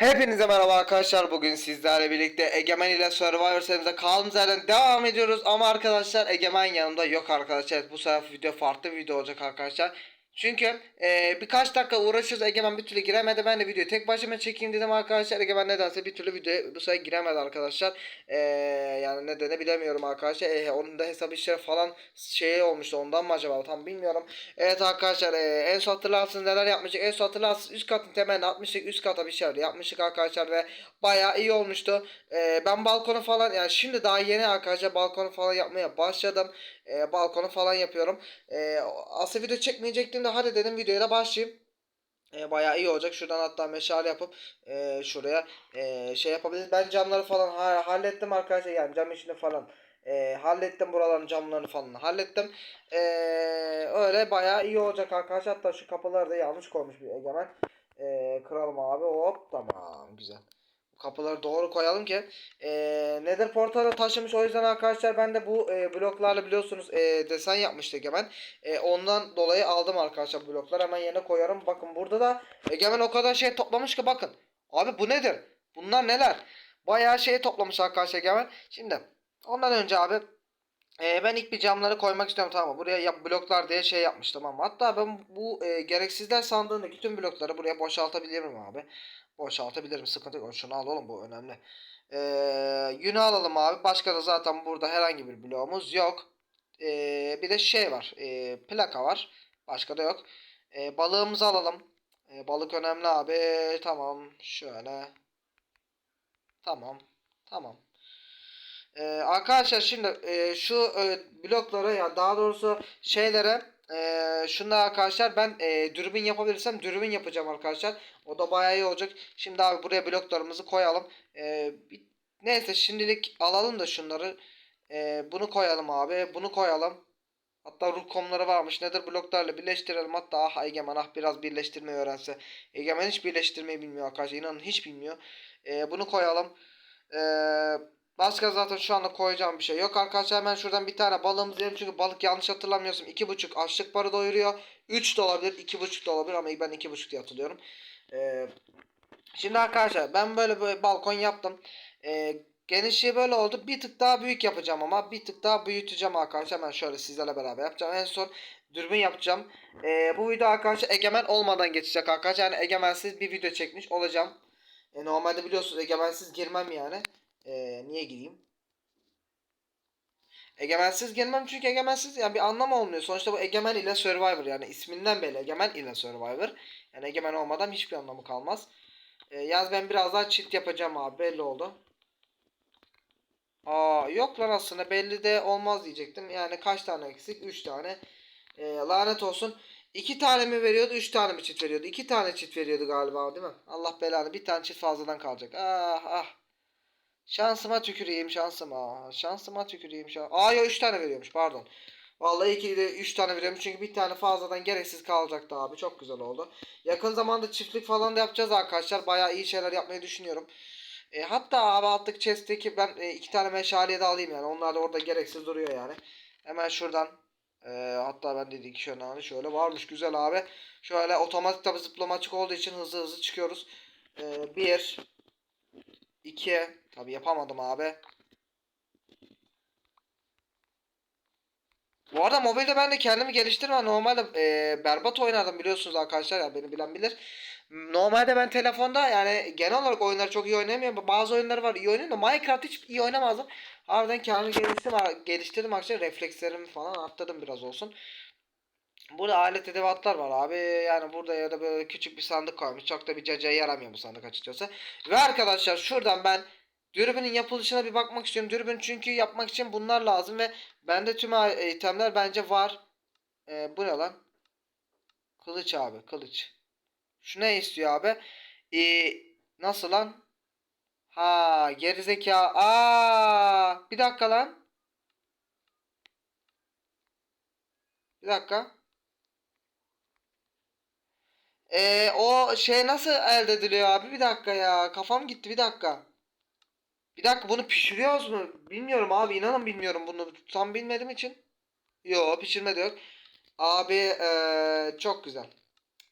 Hepinize merhaba arkadaşlar. Bugün sizlerle birlikte Egemen ile Survivor serimize kaldığımız yerden devam ediyoruz. Ama arkadaşlar Egemen yanımda yok arkadaşlar. Evet, bu sefer video farklı bir video olacak arkadaşlar. Çünkü e, birkaç dakika uğraşıyoruz. Egemen bir türlü giremedi. Ben de videoyu tek başıma çekeyim dedim arkadaşlar. Egemen nedense bir türlü videoya bu sefer giremedi arkadaşlar. E, yani nedeni bilemiyorum arkadaşlar. E, onun da hesap işleri falan şey olmuştu. Ondan mı acaba? Tam bilmiyorum. Evet arkadaşlar e, en son hatırlarsınız neler yapmıştık. En son hatırlarsınız üst katın temelini atmıştık. Üst kata bir şeyler yapmıştık arkadaşlar ve bayağı iyi olmuştu. E, ben balkonu falan yani şimdi daha yeni arkadaşlar balkonu falan yapmaya başladım. E, balkonu falan yapıyorum. E, aslında video çekmeyecektim de hadi dedim videoya da başlayayım. E, bayağı iyi olacak. Şuradan hatta meşale yapıp e, şuraya e, şey yapabiliriz. Ben camları falan ha- hallettim arkadaşlar. Yani cam işini falan e, hallettim. Buraların camlarını falan hallettim. E, öyle bayağı iyi olacak arkadaşlar. Hatta şu kapıları da yanlış koymuş bir egemen. E, kıralım abi. Hop tamam güzel. Kapıları doğru koyalım ki e, Nether portalı taşımış. O yüzden arkadaşlar ben de bu e, bloklarla biliyorsunuz e, desen yapmıştık hemen e, ondan dolayı aldım arkadaşlar bloklar hemen yerine koyarım. Bakın burada da Egemen o kadar şey toplamış ki bakın. Abi bu nedir? Bunlar neler? Bayağı şey toplamış arkadaşlar Egemen. Şimdi ondan önce abi e, ben ilk bir camları koymak istiyorum. Tamam mı? Buraya yap, bloklar diye şey yapmıştım ama. Hatta ben bu e, gereksizler sandığındaki tüm blokları buraya boşaltabilirim abi. Boşaltabilirim sıkıntı yok. Şunu al oğlum bu önemli. E, yünü alalım abi. Başka da zaten burada herhangi bir bloğumuz yok. E, bir de şey var. E, plaka var. Başka da yok. E, balığımızı alalım. E, balık önemli abi. Tamam. Şöyle. Tamam. Tamam. Ee, arkadaşlar şimdi e, şu e, bloklara ya daha doğrusu şeylere e, şunda arkadaşlar ben e, dürbün yapabilirsem dürbün yapacağım arkadaşlar. O da bayağı iyi olacak. Şimdi abi buraya bloklarımızı koyalım. E, bir- neyse şimdilik alalım da şunları. E, bunu koyalım abi. Bunu koyalım. Hatta ruh komları varmış. Nedir bloklarla birleştirelim. Hatta ah Egemen ah biraz birleştirmeyi öğrense. Egemen hiç birleştirmeyi bilmiyor arkadaşlar. İnanın hiç bilmiyor. E, bunu koyalım. Eee Başka zaten şu anda koyacağım bir şey yok arkadaşlar. Hemen şuradan bir tane balığımızı yiyelim. Çünkü balık yanlış hatırlamıyorsam 2.5 açlık para doyuruyor. 3 de olabilir 2.5 da olabilir ama ben 2.5 diye hatırlıyorum. Ee, şimdi arkadaşlar ben böyle böyle balkon yaptım. Ee, genişliği böyle oldu. Bir tık daha büyük yapacağım ama bir tık daha büyüteceğim arkadaşlar. Ben şöyle sizlerle beraber yapacağım. En son dürbün yapacağım. Ee, bu video arkadaşlar egemen olmadan geçecek arkadaşlar. Yani egemensiz bir video çekmiş olacağım. E, normalde biliyorsunuz egemensiz girmem yani. Ee, niye gireyim? Egemensiz girmem çünkü egemensiz yani bir anlam olmuyor. Sonuçta bu egemen ile survivor yani isminden belli egemen ile survivor. Yani egemen olmadan hiçbir anlamı kalmaz. Ee, yalnız ben biraz daha çift yapacağım abi belli oldu. Aa yok lan aslında belli de olmaz diyecektim. Yani kaç tane eksik? 3 tane. Ee, lanet olsun. 2 tane mi veriyordu? 3 tane mi çift veriyordu? 2 tane çift veriyordu galiba değil mi? Allah belanı bir tane çift fazladan kalacak. Ah ah. Şansıma tüküreyim şansıma. Şansıma tüküreyim şans. Aa ya 3 tane veriyormuş pardon. Vallahi iki de 3 tane veriyormuş çünkü bir tane fazladan gereksiz kalacaktı abi. Çok güzel oldu. Yakın zamanda çiftlik falan da yapacağız arkadaşlar. Bayağı iyi şeyler yapmayı düşünüyorum. E, hatta abi alttaki chest'teki ben e, iki tane meşaleye de alayım yani. Onlar da orada gereksiz duruyor yani. Hemen şuradan e, hatta ben dedik şöyle hani şöyle varmış güzel abi. Şöyle otomatik tabi zıplama açık olduğu için hızlı hızlı çıkıyoruz. E, bir 2 tabi yapamadım abi. Bu arada mobilde ben de kendimi geliştirme. Normalde e, berbat oynardım biliyorsunuz arkadaşlar ya beni bilen bilir. Normalde ben telefonda yani genel olarak oyunları çok iyi oynayamıyorum. Bazı oyunları var iyi oynuyorum da Minecraft hiç iyi oynamazdım. Harbiden kendimi geliştirdim, geliştirdim arkadaşlar. Reflekslerimi falan arttırdım biraz olsun. Burada alet edevatlar var abi. Yani burada ya da böyle küçük bir sandık koymuş. Çok da bir cacaya yaramıyor bu sandık açıkçası. Ve arkadaşlar şuradan ben dürbünün yapılışına bir bakmak istiyorum. Dürbün çünkü yapmak için bunlar lazım ve bende tüm itemler bence var. Ee, bu ne lan? Kılıç abi kılıç. Şu ne istiyor abi? Ee, nasıl lan? Ha gerizeka. Aa bir dakika lan. Bir dakika. Ee, o şey nasıl elde ediliyor abi? Bir dakika ya. Kafam gitti bir dakika. Bir dakika bunu pişiriyoruz mu? Bilmiyorum abi inanın bilmiyorum bunu. Tam bilmediğim için. Yok pişirme de yok. Abi ee, çok güzel.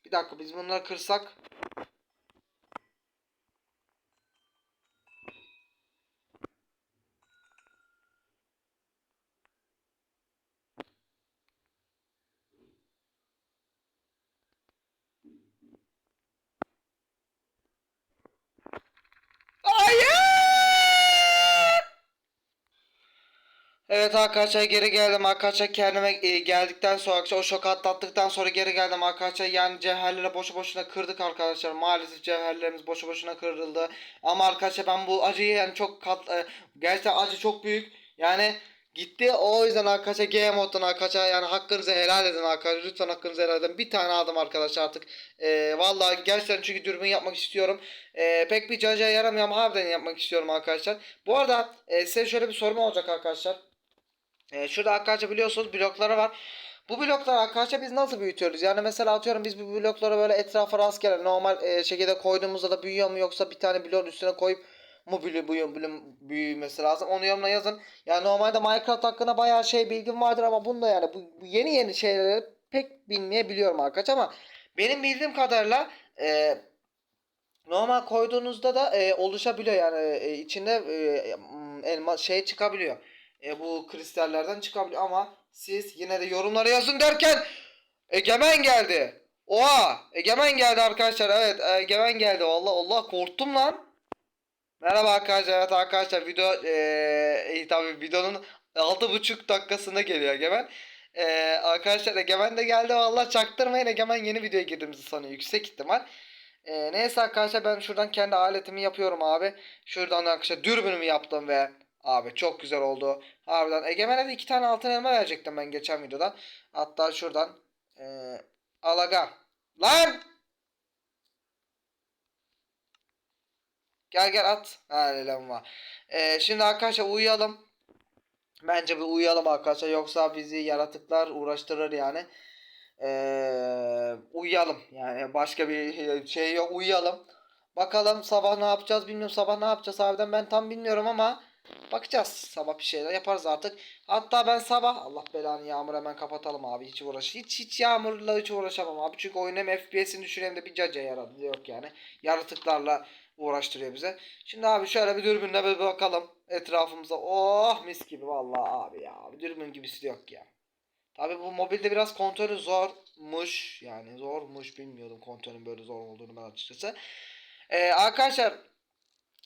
Bir dakika biz bunları kırsak. Evet arkadaşlar geri geldim. Arkadaşlar kendime e, geldikten sonra o şok atlattıktan sonra geri geldim. Arkadaşlar yani cevherleri boşu boşuna kırdık arkadaşlar. Maalesef cevherlerimiz boşu boşuna kırıldı. Ama arkadaşlar ben bu acıyı yani çok kat e, gerçekten acı çok büyük. Yani gitti. O yüzden arkadaşlar G moddan arkadaşlar yani hakkınızı helal edin arkadaşlar. Lütfen hakkınızı helal edin. Bir tane aldım arkadaşlar artık. E, vallahi gerçekten çünkü dürbün yapmak istiyorum. E, pek bir caca yaramıyor ama harbiden yapmak istiyorum arkadaşlar. Bu arada e, size şöyle bir sorum olacak arkadaşlar ee, şurada arkadaşlar biliyorsunuz blokları var. Bu blokları arkadaşlar biz nasıl büyütüyoruz? Yani mesela atıyorum biz bu blokları böyle etrafa rastgele normal e, şekilde koyduğumuzda da büyüyor mu yoksa bir tane bloğun üstüne koyup mu büyü, büyü, büyü, büyümesi lazım? Onu yorumuna yazın. Yani normalde Minecraft hakkında bayağı şey bilgim vardır ama bunda yani bu, bu yeni yeni şeyleri pek bilmeyebiliyorum arkadaşlar ama benim bildiğim kadarıyla e, normal koyduğunuzda da e, oluşabiliyor yani e, içinde e, elma şey çıkabiliyor. E, bu kristallerden çıkabiliyor ama siz yine de yorumlara yazın derken Egemen geldi. Oha Egemen geldi arkadaşlar evet Egemen geldi Allah Allah korktum lan. Merhaba arkadaşlar evet arkadaşlar video e, tabi videonun 6,5 dakikasında geliyor Egemen. E, arkadaşlar Egemen de geldi valla çaktırmayın Egemen yeni videoya girdiğimizi sanıyor yüksek ihtimal. E, neyse arkadaşlar ben şuradan kendi aletimi yapıyorum abi. Şuradan arkadaşlar dürbünümü yaptım ve Abi çok güzel oldu. Harbiden Egemen'e de iki tane altın elma verecektim ben geçen videoda. Hatta şuradan ee, alaga. Lan! Gel gel at. Ha elma. Ee, şimdi arkadaşlar uyuyalım. Bence bir uyuyalım arkadaşlar. Yoksa bizi yaratıklar uğraştırır yani. Ee, uyuyalım. Yani başka bir şey yok. Uyuyalım. Bakalım sabah ne yapacağız bilmiyorum. Sabah ne yapacağız harbiden ben tam bilmiyorum ama Bakacağız. Sabah bir şeyler yaparız artık. Hatta ben sabah Allah belanı yağmur hemen kapatalım abi. Hiç uğraş. Hiç hiç yağmurla hiç uğraşamam abi. Çünkü oyun hem FPS'ini hem de bir caca yaradı. Yok yani. Yaratıklarla uğraştırıyor bize. Şimdi abi şöyle bir dürbünle bir bakalım etrafımıza. Oh mis gibi vallahi abi ya. Dürbün gibisi yok ya. Tabi bu mobilde biraz kontrolü zormuş. Yani zormuş bilmiyordum kontrolün böyle zor olduğunu ben açıkçası. Ee, arkadaşlar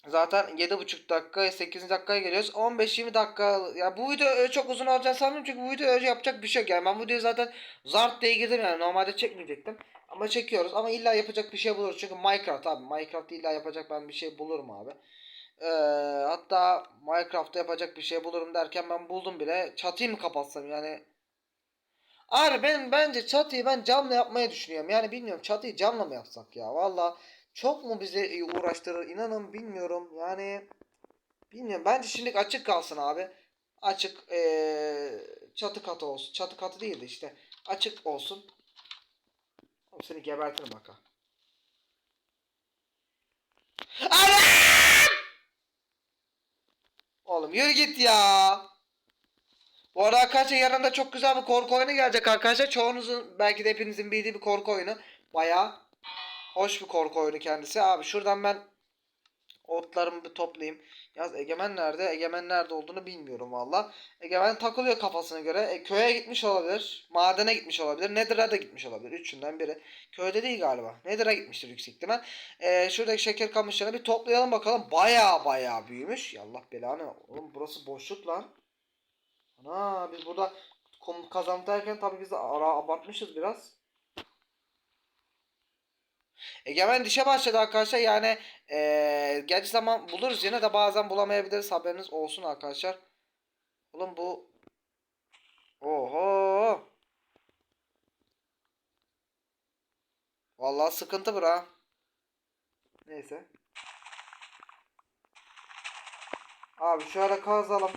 Zaten 7,5 dakika 8. dakikaya geliyoruz. 15-20 dakika ya bu video çok uzun olacağını sanmıyorum çünkü bu video öyle yapacak bir şey yok. Yani ben bu videoyu zaten zart diye girdim yani normalde çekmeyecektim. Ama çekiyoruz ama illa yapacak bir şey buluruz. Çünkü Minecraft abi Minecraft illa yapacak ben bir şey bulurum abi. Ee, hatta Minecraft'ta yapacak bir şey bulurum derken ben buldum bile. Çatıyı mı kapatsam yani Abi ben bence çatıyı ben camla yapmayı düşünüyorum. Yani bilmiyorum çatıyı camla mı yapsak ya? Valla çok mu bizi uğraştırır inanın bilmiyorum. Yani bilmiyorum. Bence şimdilik açık kalsın abi. Açık ee, çatı katı olsun. Çatı katı değil de işte açık olsun. Oğlum seni gebertirim baka. Anam! Oğlum yürü git ya. Bu arada arkadaşlar yanında çok güzel bir korku oyunu gelecek arkadaşlar. Çoğunuzun belki de hepinizin bildiği bir korku oyunu. Bayağı hoş bir korku oyunu kendisi. Abi şuradan ben otlarımı bir toplayayım. Yaz Egemen nerede? Egemen nerede olduğunu bilmiyorum valla. Egemen takılıyor kafasına göre. E, köye gitmiş olabilir. Madene gitmiş olabilir. Nether'a da gitmiş olabilir. Üçünden biri. Köyde değil galiba. Nether'a gitmiştir yüksek ihtimal. E, şuradaki şeker kamışlarını bir toplayalım bakalım. Baya baya büyümüş. Yallah belanı. Oğlum burası boşluk lan. Ana biz burada kazandı derken tabii biz ara abartmışız biraz. Egemen dişe başladı arkadaşlar. Yani ee, gerçi zaman buluruz yine de bazen bulamayabiliriz. Haberiniz olsun arkadaşlar. Oğlum bu Oho. Vallahi sıkıntı bura. Neyse. Abi şöyle kazalım.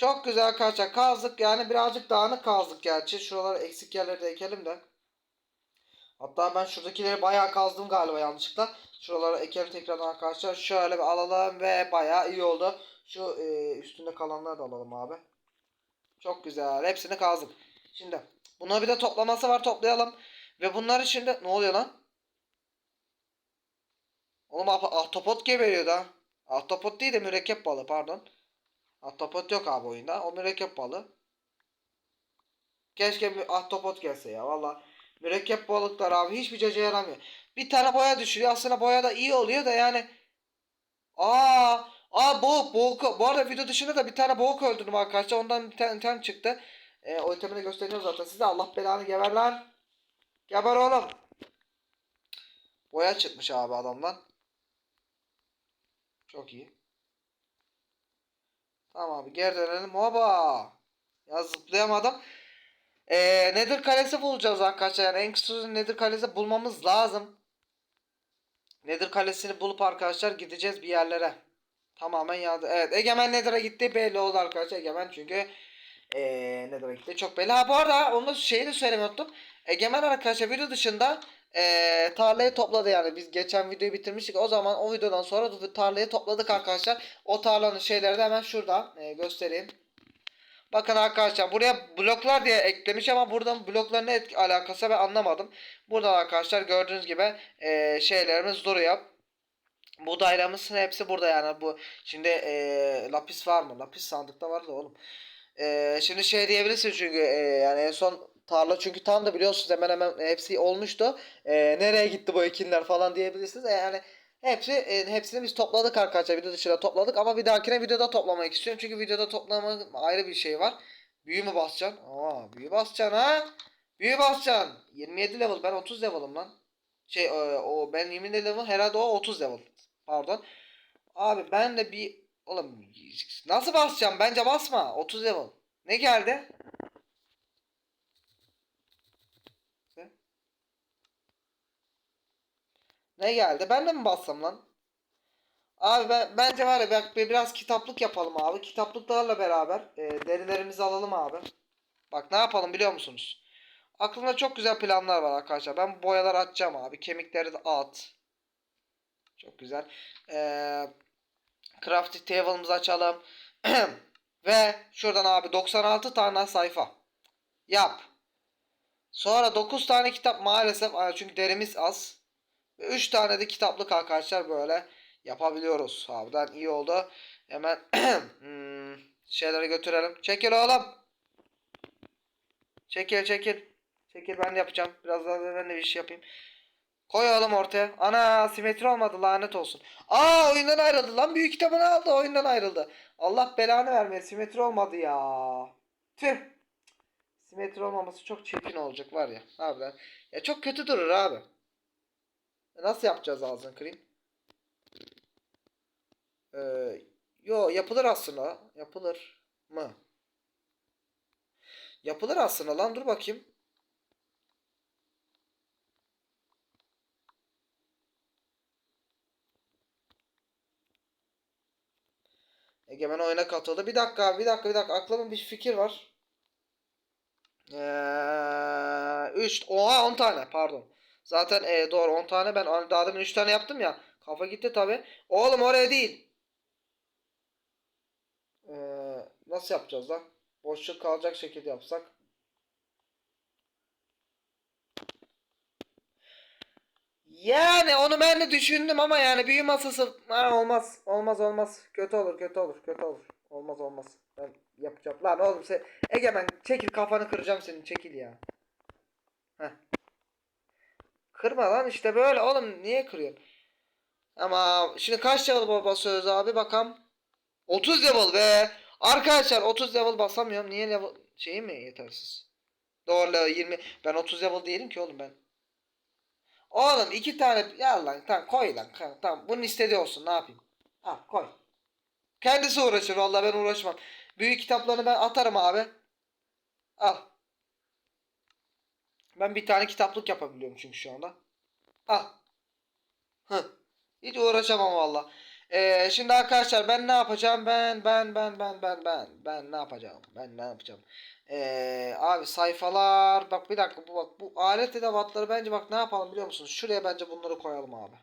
Çok güzel arkadaşlar kazdık yani birazcık dağınık kazdık gerçi. Şuralara eksik yerleri de ekelim de. Hatta ben şuradakileri bayağı kazdım galiba yanlışlıkla. Şuralara ekelim tekrardan arkadaşlar. Şöyle bir alalım ve bayağı iyi oldu. Şu e, üstünde kalanları da alalım abi. Çok güzel. Hepsini kazdık. Şimdi buna bir de toplaması var toplayalım. Ve bunları şimdi ne oluyor lan? Oğlum ahtapot geberiyor da. Ahtapot değil de mürekkep balığı pardon. Ahtapot yok abi oyunda. O mürekkep balığı. Keşke bir ahtapot gelse ya valla. Mürekkep balıklar abi hiçbir caca yaramıyor. Bir tane boya düşürüyor. Aslında boya da iyi oluyor da yani. Aa, aa boğuk boğuk. Bu arada video dışında da bir tane boğuk öldürdüm arkadaşlar. Ondan bir tane çıktı. Ee, o itemini gösteriyorum zaten size. Allah belanı geber lan. Geber oğlum. Boya çıkmış abi adamdan. Çok iyi. Tamam abi geri dönelim. Hoba. Ya zıplayamadım. Ee, Nether kalesi bulacağız arkadaşlar. Yani en kısa Nether kalesi bulmamız lazım. Nether kalesini bulup arkadaşlar gideceğiz bir yerlere. Tamamen yandı. Evet Egemen Nether'a gitti belli oldu arkadaşlar. Egemen çünkü ee, Nether'a gitti. Çok belli. Ha bu arada onu şeyi de söylemeyi unuttum. Egemen arkadaşlar video dışında ee, tarlayı topladı yani. Biz geçen videoyu bitirmiştik. O zaman o videodan sonra bu tarlayı topladık arkadaşlar. O tarlanın şeyleri de hemen şurada ee, göstereyim. Bakın arkadaşlar buraya bloklar diye eklemiş ama buradan blokların ne alakası ben anlamadım. Burada arkadaşlar gördüğünüz gibi eee, şeylerimiz duruyor. Buğdaylarımızın hepsi burada yani bu şimdi eee, lapis var mı? Lapis sandıkta var da oğlum. Eee, şimdi şey diyebilirsin çünkü eee, yani en son tarla çünkü tam da biliyorsunuz hemen hemen hepsi olmuştu. Eee, nereye gitti bu ekinler falan diyebilirsiniz. E, yani Hepsi e, hepsini biz topladık arkadaşlar. Video dışında topladık ama bir dahakine videoda toplamak istiyorum. Çünkü videoda toplama ayrı bir şey var. Büyü mü basacaksın? Aa, büyü basacaksın ha? Büyü basacaksın. 27 level ben 30 level'ım lan. Şey e, o ben 20 level herhalde o 30 level. Pardon. Abi ben de bir oğlum nasıl basacağım? Bence basma. 30 level. Ne geldi? Ne geldi? Ben de mi bassam lan? Abi ben, bence var ya bak bir- biraz kitaplık yapalım abi. Kitaplıklarla beraber e, derilerimizi alalım abi. Bak ne yapalım biliyor musunuz? Aklımda çok güzel planlar var arkadaşlar. Ben boyalar atacağım abi. Kemikleri de at. Çok güzel. Ee, crafting table'ımızı açalım. Ve şuradan abi 96 tane sayfa. Yap. Sonra 9 tane kitap maalesef çünkü derimiz az. Ve 3 tane de kitaplık arkadaşlar böyle yapabiliyoruz. Harbiden iyi oldu. Hemen hmm, şeyleri götürelim. Çekil oğlum. Çekil çekil. Çekil ben de yapacağım. Biraz daha ben de bir iş yapayım. Koy oğlum ortaya. Ana simetri olmadı lanet olsun. Aa oyundan ayrıldı lan. Büyük kitabını aldı oyundan ayrıldı. Allah belanı vermeye simetri olmadı ya. Tüh. Simetri olmaması çok çirkin olacak var ya. Harbiden. Ya çok kötü durur abi. Nasıl yapacağız ağzını kırayım? Ee, yo yapılır aslında. Yapılır mı? Yapılır aslında lan dur bakayım. Egemen oyuna katıldı. Bir dakika bir dakika bir dakika aklımda bir fikir var. Ee, 3 oha 10 tane pardon. Zaten e, doğru 10 tane ben daha demin 3 tane yaptım ya. Kafa gitti tabi. Oğlum oraya değil. Ee, nasıl yapacağız lan? Boşluk kalacak şekilde yapsak. Yani onu ben de düşündüm ama yani büyü masası ha, olmaz. Olmaz olmaz. Kötü olur kötü olur kötü olur. Olmaz olmaz. Ben yapacağım. Lan oğlum sen Egemen çekil kafanı kıracağım senin çekil ya. Heh. Kırma lan işte böyle oğlum niye kırıyorsun? Ama şimdi kaç level basıyoruz abi bakalım. 30 level be. Arkadaşlar 30 level basamıyorum. Niye level şeyi mi yetersiz? Doğru level 20. Ben 30 level değilim ki oğlum ben. Oğlum iki tane ya lan tamam koy lan tamam bunun istediği olsun ne yapayım. Al koy. Kendisi uğraşır vallahi ben uğraşmam. Büyük kitaplarını ben atarım abi. Al. Ben bir tane kitaplık yapabiliyorum çünkü şu anda. Al. Hı. Hiç uğraşamam valla. Ee, şimdi arkadaşlar ben ne yapacağım? Ben ben ben ben ben ben ben ne yapacağım? Ben ne yapacağım? Ee, abi sayfalar bak bir dakika bu bak bu alet edevatları bence bak ne yapalım biliyor musunuz? Şuraya bence bunları koyalım abi.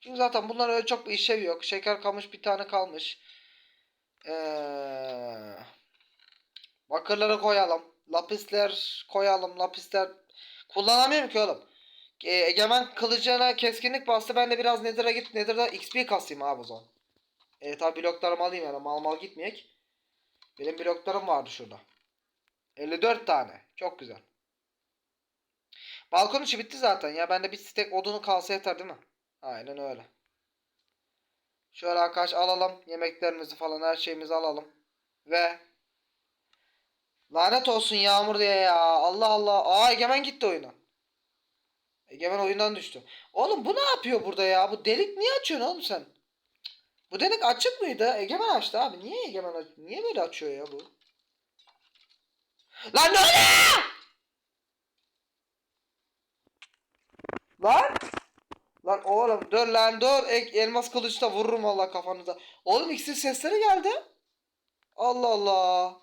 Çünkü zaten bunların öyle çok bir işlevi yok. Şeker kalmış bir tane kalmış. Ee, bakırları koyalım. Lapisler koyalım. Lapisler kullanamıyorum ki oğlum. E, Egemen kılıcına keskinlik bastı. Ben de biraz Nether'a git. Nether'da XP kasayım abi o zaman. E tabi bloklarımı alayım yani. Mal mal gitmeyek. Benim bloklarım vardı şurada. 54 tane. Çok güzel. Balkon içi bitti zaten ya. Bende bir stek odunu kalsa yeter değil mi? Aynen öyle. Şöyle arkadaş alalım. Yemeklerimizi falan her şeyimizi alalım. Ve Lanet olsun Yağmur diye ya. Allah Allah. Aa Egemen gitti oyuna. Egemen oyundan düştü. Oğlum bu ne yapıyor burada ya? Bu delik niye açıyorsun oğlum sen? Bu delik açık mıydı? Egemen açtı abi. Niye Egemen aç Niye böyle açıyor ya bu? Lan ne oluyor? Lan! Lan oğlum dur lan dur. Elmas kılıçla vururum Allah kafanıza. Oğlum iksir sesleri geldi. Allah Allah.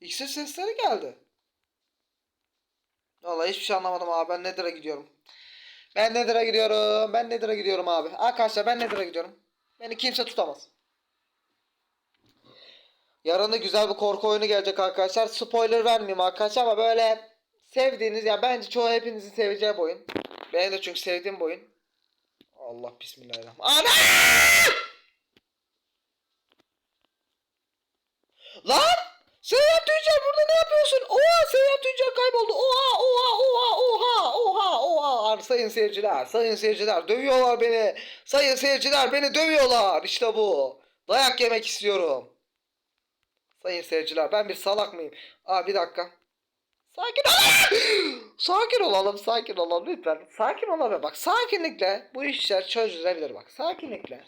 İksir sesleri geldi. Vallahi hiçbir şey anlamadım abi. Ben Nether'a gidiyorum. Ben Nether'a gidiyorum. Ben Nether'a gidiyorum abi. Arkadaşlar ben Nether'a gidiyorum. Beni kimse tutamaz. Yarın da güzel bir korku oyunu gelecek arkadaşlar. Spoiler vermeyeyim arkadaşlar ama böyle sevdiğiniz ya bence çoğu hepinizin seveceği bir oyun. Benim de çünkü sevdiğim bir oyun. Allah bismillahirrahmanirrahim. Ana! Lan! Seyyar Tüccar burada ne yapıyorsun? Oha Seyyar Tüccar kayboldu. Oha oha oha oha oha oha. Sayın seyirciler, sayın seyirciler dövüyorlar beni. Sayın seyirciler beni dövüyorlar. İşte bu. Dayak yemek istiyorum. Sayın seyirciler ben bir salak mıyım? Aa bir dakika. Sakin ol. sakin olalım, sakin olalım lütfen. Sakin olalım. Bak sakinlikle bu işler çözülebilir bak. Sakinlikle.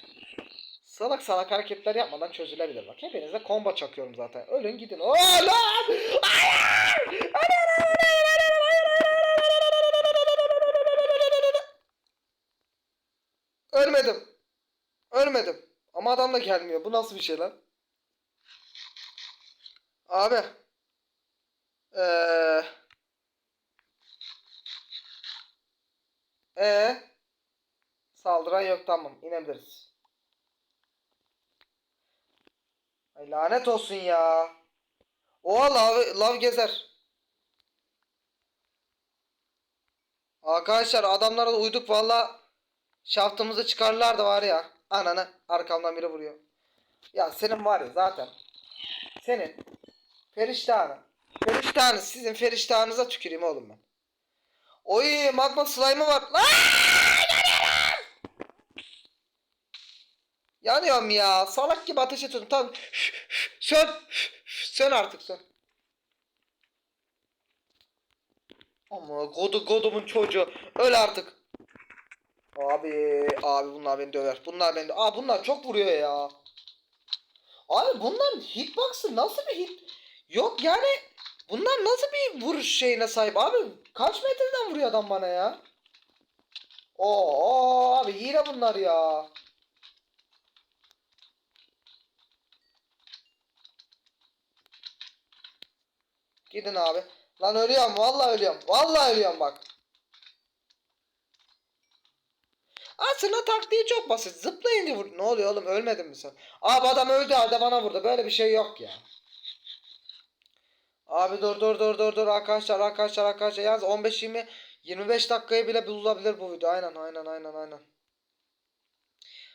Salak salak hareketler yapmadan çözülebilir bak. Hepinize combo çakıyorum zaten. Ölün gidin. Oo lan! Ölmedim. Ölmedim. Ama adam da gelmiyor. Bu nasıl bir şey lan? Abi. Eee. Ee. Saldıran yok tamam. İnebiliriz. Ay lanet olsun ya. Oha lav, lav gezer. Arkadaşlar adamlara da uyduk valla. Şaftımızı çıkarlar da var ya. Ananı arkamdan biri vuruyor. Ya senin var ya zaten. Senin Feriştahını. Feriştahını sizin feriştahınıza tüküreyim oğlum ben. Oy magma slime'ı var. Lan! Yanıyorum! Yanıyorum ya. Salak gibi ateş ediyorum. Tamam. Sön. Sön artık sön. Ama godu godumun çocuğu. Öl artık. Abi abi bunlar beni döver. Bunlar beni Aa bunlar çok vuruyor ya. Abi bunların hitbox'ı nasıl bir hit? Yok yani bunlar nasıl bir vuruş şeyine sahip abi? Kaç metreden vuruyor adam bana ya? Oo abi hile bunlar ya. Gidin abi. Lan ölüyorum vallahi ölüyorum. Vallahi ölüyorum bak. Aslında taktiği çok basit. Zıplayınca vur. Ne oluyor oğlum ölmedin mi sen? Abi adam öldü halde bana vurdu. Böyle bir şey yok ya. Abi dur dur dur dur dur arkadaşlar arkadaşlar arkadaşlar yalnız 15 20 25 dakikaya bile bulunabilir bu video. Aynen aynen aynen aynen.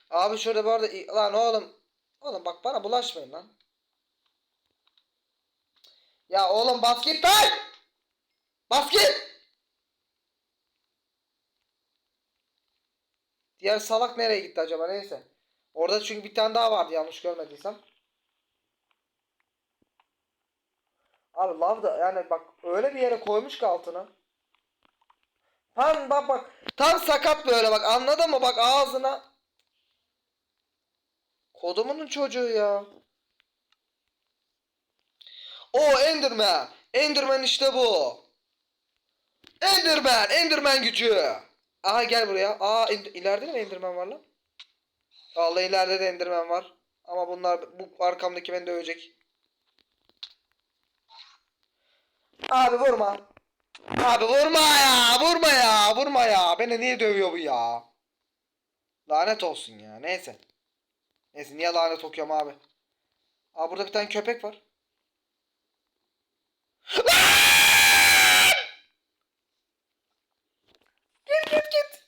Abi şurada bu arada lan oğlum oğlum bak bana bulaşmayın lan. Ya oğlum bas git lan! Diğer salak nereye gitti acaba neyse. Orada çünkü bir tane daha vardı yanlış görmediysem. Abi lav da yani bak öyle bir yere koymuş ki altına. Tam bak bak tam sakat böyle bak anladın mı bak ağzına. Kodumunun çocuğu ya. O Enderman. Enderman işte bu. Enderman. Enderman gücü. Aha gel buraya. Aa ileride mi Enderman var lan? Vallahi ileride de Enderman var. Ama bunlar bu arkamdaki beni dövecek. Abi vurma. Abi vurma ya. Vurma ya. Vurma ya. Beni niye dövüyor bu ya? Lanet olsun ya. Neyse. Neyse niye lanet okuyorum abi? Aa burada bir tane köpek var. Git git git.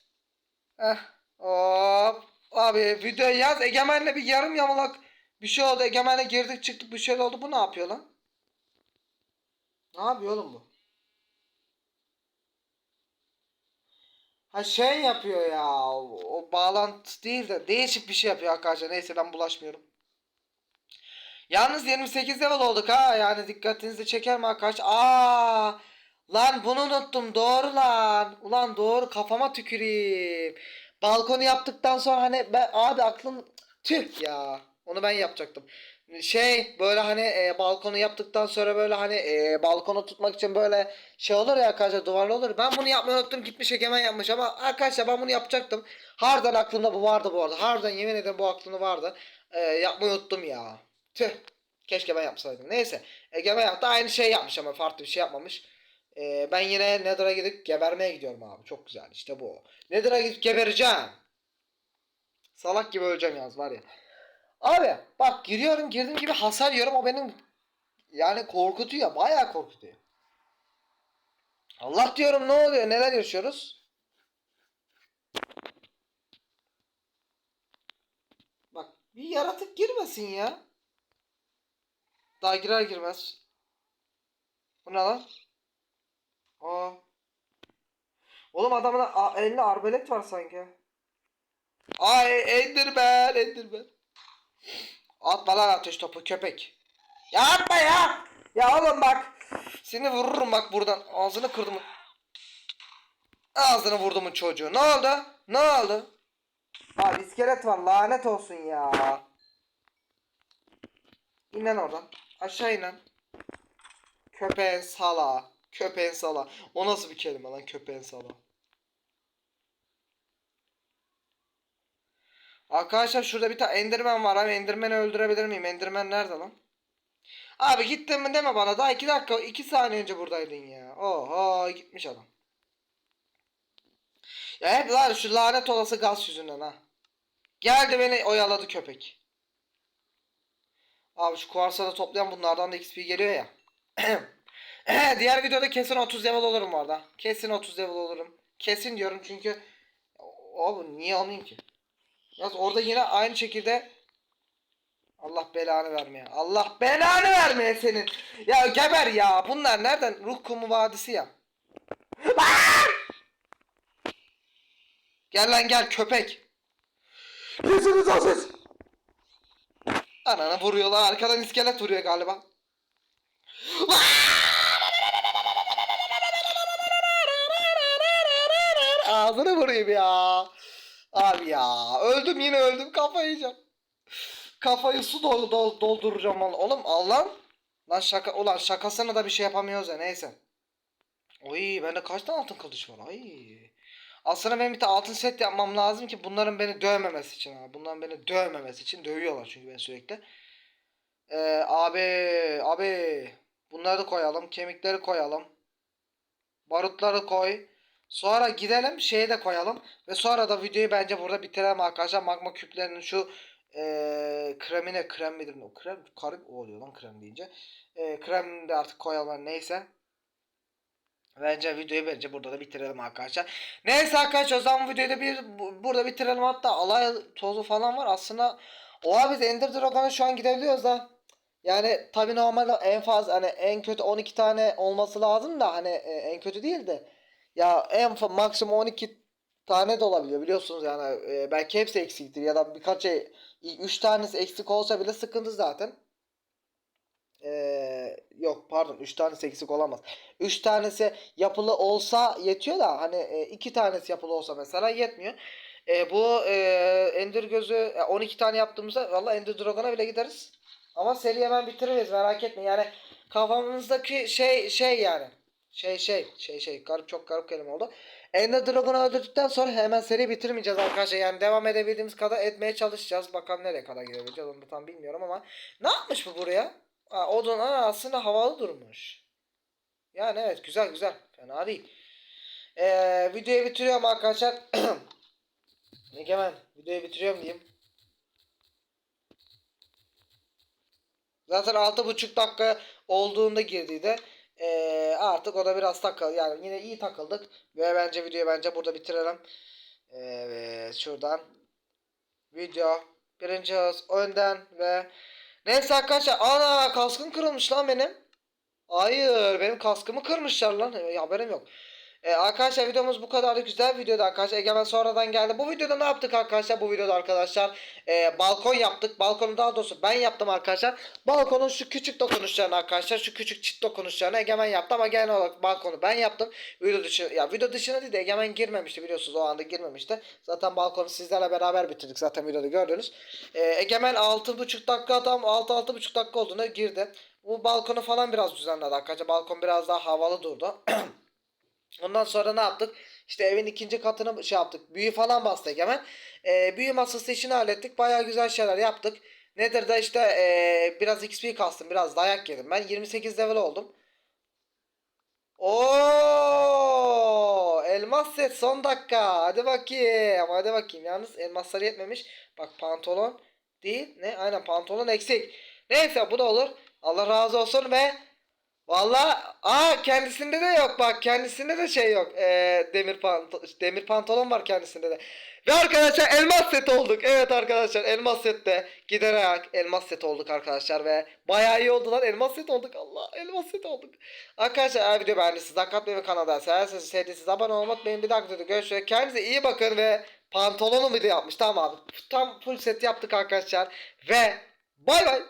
Heh. Hop. Abi video yaz. Egemen'le bir yarım yamalak bir şey oldu. Egemen'le girdik çıktık bir şey oldu. Bu ne yapıyor lan? Ne yapıyor oğlum bu? Ha şey yapıyor ya. O, o bağlantı değil de değişik bir şey yapıyor arkadaşlar. Neyse ben bulaşmıyorum. Yalnız 28 level olduk ha. Yani dikkatinizi çeker mi arkadaş? Aa! Lan bunu unuttum. Doğru lan. Ulan doğru kafama tüküreyim. Balkonu yaptıktan sonra hani ben abi aklım tüh ya. Onu ben yapacaktım. Şey böyle hani e, balkonu yaptıktan sonra böyle hani e, balkonu tutmak için böyle şey olur ya arkadaşlar duvarlı olur. Ben bunu yapmayı unuttum gitmiş Egemen yapmış ama arkadaşlar ben bunu yapacaktım. Harbiden aklımda bu vardı bu arada. Harbiden yemin ederim bu aklımda vardı. E, yapmayı unuttum ya. Tüh. Keşke ben yapsaydım. Neyse. Egemen yaptı aynı şey yapmış ama farklı bir şey yapmamış. E, ben yine Nether'a gidip gebermeye gidiyorum abi. Çok güzel işte bu. Nether'a gidip gebereceğim. Salak gibi öleceğim yalnız var ya. Abi bak giriyorum girdiğim gibi hasar yiyorum o benim yani korkutuyor bayağı korkutuyor. Allah diyorum ne oluyor neler yaşıyoruz? Bak bir yaratık girmesin ya. Daha girer girmez. Bu ne lan? Aa. Oğlum adamın elinde arbelet var sanki. Ay Enderman Enderman. Atma lan ateş topu köpek. Ya atma ya. Ya oğlum bak. Seni vururum bak buradan. Ağzını kırdım. Ağzını vurdumun çocuğu. Ne oldu? Ne oldu? Abi iskelet var lanet olsun ya. İnen oradan. Aşağı inen. Köpeğin sala. Köpeğin sala. O nasıl bir kelime lan köpeğin sala. Arkadaşlar şurada bir tane Enderman var abi. Enderman'i öldürebilir miyim? Enderman nerede lan? Abi gittin mi deme bana. Daha 2 dakika 2 saniye önce buradaydın ya. Oho gitmiş adam. Ya hep lan şu lanet olası gaz yüzünden ha. Geldi beni oyaladı köpek. Abi şu kuarsa da toplayan bunlardan da XP geliyor ya. Diğer videoda kesin 30 level olurum orada. Kesin 30 level olurum. Kesin diyorum çünkü Oğlum niye olmayayım ki? Yalnız orada yine aynı şekilde Allah belanı vermeye. Allah belanı vermeye senin. Ya geber ya. Bunlar nereden? Ruh kumu vadisi ya. Gel lan gel köpek. Yüzünüz olsun. Ananı vuruyorlar. Arkadan iskelet vuruyor galiba. Ağzını vurayım ya. Abi ya. Öldüm yine öldüm. Kafayı yiyeceğim. Kafayı su dolu dol, dolduracağım vallahi. Oğlum Allah'ım. Lan şaka ulan şakasına da bir şey yapamıyoruz ya neyse. Oy bende kaç tane altın kılıç var ay. Aslında benim bir tane altın set yapmam lazım ki bunların beni dövmemesi için abi. Bunların beni dövmemesi için dövüyorlar çünkü ben sürekli. Ee, abi abi bunları koyalım. Kemikleri koyalım. Barutları koy. Sonra gidelim şeye de koyalım. Ve sonra da videoyu bence burada bitirelim arkadaşlar. Magma küplerinin şu ee, kremine krem midir? Krem karı o oluyor lan krem deyince. E, kremini de artık koyalım neyse. Bence videoyu bence burada da bitirelim arkadaşlar. Neyse arkadaşlar o zaman videoyu da bir bu- burada bitirelim. Hatta alay tozu falan var. Aslında oha biz Ender Dragon'a şu an gidebiliyoruz da. Yani tabi normalde en fazla hani en kötü 12 tane olması lazım da hani e, en kötü değil de. Ya en maksimum 12 tane de olabiliyor biliyorsunuz yani e, belki hepsi eksiktir ya da birkaç şey 3 tanesi eksik olsa bile sıkıntı zaten. Ee, yok pardon 3 tanesi eksik olamaz. 3 tanesi yapılı olsa yetiyor da hani 2 tanesi yapılı olsa mesela yetmiyor. E, bu e, Ender gözü e, 12 tane yaptığımızda valla Ender Dragon'a bile gideriz. Ama seri hemen bitiririz merak etme. Yani kafamızdaki şey şey yani. Şey şey şey şey garip çok garip kelime oldu. Ender Dragon'u öldürdükten sonra hemen seri bitirmeyeceğiz arkadaşlar. Yani devam edebildiğimiz kadar etmeye çalışacağız. Bakalım nereye kadar gidebileceğiz onu tam bilmiyorum ama. Ne yapmış bu buraya? Aa, odun aa, aslında havalı durmuş. Yani evet güzel güzel. Fena değil. Ee, videoyu bitiriyorum arkadaşlar. Egemen videoyu bitiriyorum diyeyim. Zaten altı buçuk dakika olduğunda girdiydi. Ee, artık o da biraz takıl yani yine iyi takıldık ve bence videoyu bence burada bitirelim. Evet şuradan video birinci hız önden ve neyse arkadaşlar ana kaskım kırılmış lan benim. Hayır benim kaskımı kırmışlar lan. E, haberim yok. E, arkadaşlar videomuz bu kadar güzel bir videodu arkadaşlar. Egemen sonradan geldi. Bu videoda ne yaptık arkadaşlar? Bu videoda arkadaşlar e, balkon yaptık. Balkonu daha doğrusu ben yaptım arkadaşlar. Balkonun şu küçük dokunuşlarını arkadaşlar. Şu küçük çit dokunuşlarını Egemen yaptı ama genel olarak balkonu ben yaptım. Video dışı ya video dışına değil de Egemen girmemişti biliyorsunuz o anda girmemişti. Zaten balkonu sizlerle beraber bitirdik zaten videoda gördünüz. E, Egemen 6,5 dakika tam 6-6,5 dakika olduğunda girdi. Bu balkonu falan biraz düzenledi arkadaşlar. Balkon biraz daha havalı durdu. Ondan sonra ne yaptık? İşte evin ikinci katını şey yaptık. Büyü falan bastık hemen. Ee, büyü masası işini hallettik. Bayağı güzel şeyler yaptık. Nedir de işte ee, biraz XP kastım. Biraz dayak yedim. Ben 28 level oldum. Oo, elmas set son dakika. Hadi bakayım. Hadi bakayım. Yalnız elmasları yetmemiş. Bak pantolon değil. Ne? Aynen pantolon eksik. Neyse bu da olur. Allah razı olsun ve Valla aa kendisinde de yok. Bak kendisinde de şey yok. Ee, demir panto demir pantolon var kendisinde de. Ve arkadaşlar elmas set olduk. Evet arkadaşlar elmas sette. Giderek elmas set olduk arkadaşlar ve bayağı iyi oldu lan. Elmas set olduk Allah elmas set olduk. Arkadaşlar eğer video beğendiyseniz Hakikat Benim kanalda severseniz sevdiyseniz abone olmayı unutmayın. Bir videoda görüşürüz. Kendinize iyi bakın ve pantolonu de yapmış. Tamam abi. Tam full set yaptık arkadaşlar. Ve bay bay